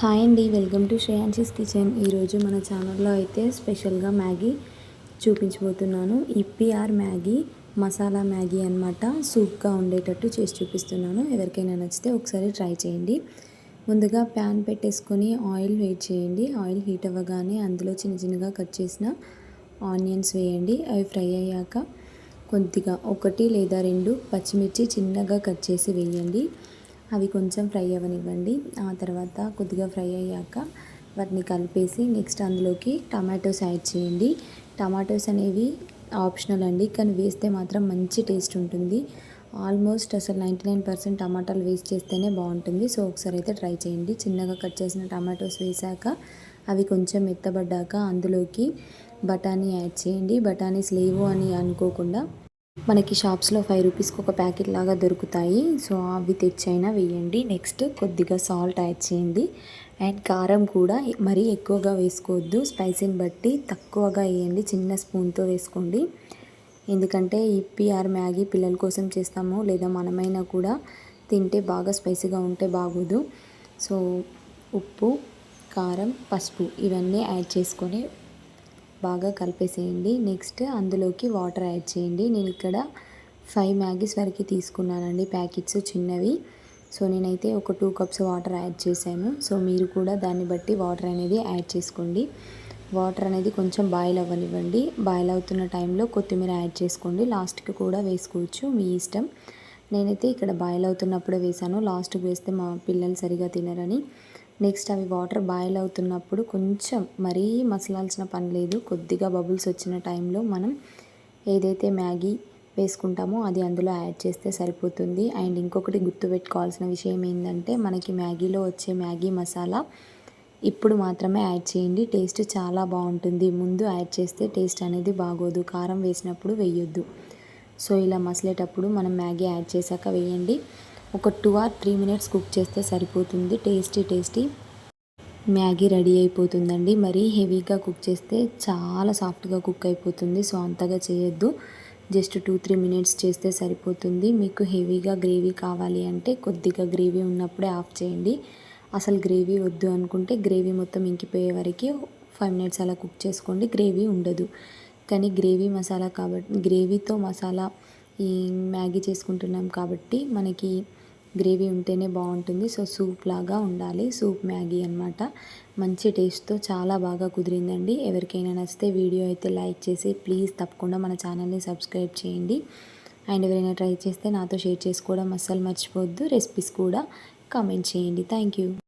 Hi అండి welcome to శ్రేయాన్షిస్ kitchen. ఈరోజు మన ఛానల్లో అయితే స్పెషల్గా మ్యాగీ చూపించబోతున్నాను. ఇప్పిఆర్ మ్యాగీ మసాలా మ్యాగీ అనమాట సూప్గా ఉండేటట్టు చేసి చూపిస్తున్నాను. ఎవరికైనా నచ్చితే ఒకసారి ట్రై చేయండి. ముందుగా ప్యాన్ పెట్టేసుకొని ఆయిల్ వేట్ చేయండి. ఆయిల్ హీట్ అవ్వగానే అందులో చిన్న చిన్నగా కట్ చేసిన ఆనియన్స్ వేయండి. అవి ఫ్రై అయ్యాక కొద్దిగా ఒకటి లేదా రెండు పచ్చిమిర్చి చిన్నగా కట్ చేసి వేయండి. అవి కొంచెం ఫ్రై అవ్వనివ్వండి. ఆ తర్వాత కొద్దిగా ఫ్రై అయ్యాక వాటిని కలిపేసి నెక్స్ట్ అందులోకి టమాటోస్ యాడ్ చేయండి. టమాటోస్ అనేవి ఆప్షనల్ అండి. కానీ వేస్తే మాత్రం మంచి టేస్ట్ ఉంటుంది. ఆల్మోస్ట్ అసలు నైంటీ నైన్ పర్సెంట్ టమాటాలు వేస్ట్ చేస్తేనే బాగుంటుంది. సో ఒకసారి అయితే ట్రై చేయండి. చిన్నగా కట్ చేసిన టమాటోస్ వేసాక అవి కొంచెం మెత్తబడ్డాక అందులోకి బఠానీ యాడ్ చేయండి. బఠానీస్ లేవు అని అనుకోకుండా మనకి షాప్స్లో ఫైవ్ రూపీస్కి ఒక ప్యాకెట్ లాగా దొరుకుతాయి. సో అవి తెచ్చైనా వేయండి నెక్స్ట్ కొద్దిగా సాల్ట్ యాడ్ చేయండి. అండ్ కారం కూడా మరీ ఎక్కువగా వేసుకోవద్దు. స్పైసీని బట్టి తక్కువగా వేయండి. చిన్న స్పూన్తో వేసుకోండి. ఎందుకంటే ఇప్పిఆర్ మ్యాగీ పిల్లల కోసం చేస్తాము. లేదా మనమైనా కూడా తింటే బాగా స్పైసీగా ఉంటే బాగోదు. సో ఉప్పు కారం పసుపు ఇవన్నీ యాడ్ చేసుకొని బాగా కలిపేసేయండి. నెక్స్ట్ అందులోకి వాటర్ యాడ్ చేయండి. నేను ఇక్కడ ఫైవ్ మ్యాగీస్ వరకు తీసుకున్నానండి ప్యాకెట్స్ చిన్నవి. సో నేనైతే ఒక టూ కప్స్ వాటర్ యాడ్ చేశాను. సో మీరు కూడా దాన్ని బట్టి వాటర్ అనేది యాడ్ చేసుకోండి. వాటర్ అనేది కొంచెం బాయిల్ అవ్వనివ్వండి. బాయిల్ అవుతున్న టైంలో కొత్తిమీర యాడ్ చేసుకోండి. లాస్ట్కి కూడా వేసుకోవచ్చు మీ ఇష్టం. నేనైతే ఇక్కడ బాయిల్ అవుతున్నప్పుడే వేసాను లాస్ట్కి వేస్తే మా పిల్లలు సరిగా తినరని. నెక్స్ట్ అవి వాటర్ బాయిల్ అవుతున్నప్పుడు కొంచెం మరీ మసలాల్సిన పని లేదు. కొద్దిగా బబుల్స్ వచ్చిన టైంలో మనం ఏదైతే మ్యాగీ వేసుకుంటామో అది అందులో యాడ్ చేస్తే సరిపోతుంది. అండ్ ఇంకొకటి గుర్తుపెట్టుకోవాల్సిన విషయం ఏంటంటే మనకి మ్యాగీలో వచ్చే మ్యాగీ మసాలా ఇప్పుడు మాత్రమే యాడ్ చేయండి. టేస్ట్ చాలా బాగుంటుంది. ముందు యాడ్ చేస్తే టేస్ట్ అనేది బాగోదు. కారం వేసినప్పుడు వేయొద్దు. సో ఇలా మసలేటప్పుడు మనం మ్యాగీ యాడ్ చేశాక వేయండి. ఒక two or three minutes cook చేస్తే సరిపోతుంది. Tasty tasty. మ్యాగీ రెడీ అయిపోతుందండి. మరీ హెవీగా కుక్ చేస్తే చాలా సాఫ్ట్గా కుక్ అయిపోతుంది. సో అంతగా చేయొద్దు. జస్ట్ టూ త్రీ మినిట్స్ చేస్తే సరిపోతుంది. మీకు హెవీగా గ్రేవీ కావాలి అంటే కొద్దిగా గ్రేవీ ఉన్నప్పుడే ఆఫ్ చేయండి. అసలు గ్రేవీ వద్దు అనుకుంటే గ్రేవీ మొత్తం ఇంకిపోయే వరకు ఫైవ్ మినిట్స్ అలా కుక్ చేసుకోండి. గ్రేవీ ఉండదు. కానీ గ్రేవీ మసాలా కాబట్టి గ్రేవీతో మసాలా ఈ మ్యాగీ చేసుకుంటున్నాం కాబట్టి మనకి గ్రేవీ ఉంటేనే బాగుంటుంది. సో సూప్ లాగా ఉండాలి. సూప్ మ్యాగీ అనమాట మంచి టేస్ట్తో చాలా బాగా కుదిరిందండి. ఎవరికైనా నచ్చితే వీడియో అయితే లైక్ చేసి ప్లీజ్ తప్పకుండా మన ఛానల్ని సబ్స్క్రైబ్ చేయండి. అండ్ ఎవరైనా ట్రై చేస్తే నాతో షేర్ చేసుకోవడం అస్సలు మర్చిపోవద్దు. రెసిపీస్ కూడా కామెంట్ చేయండి. Thank you.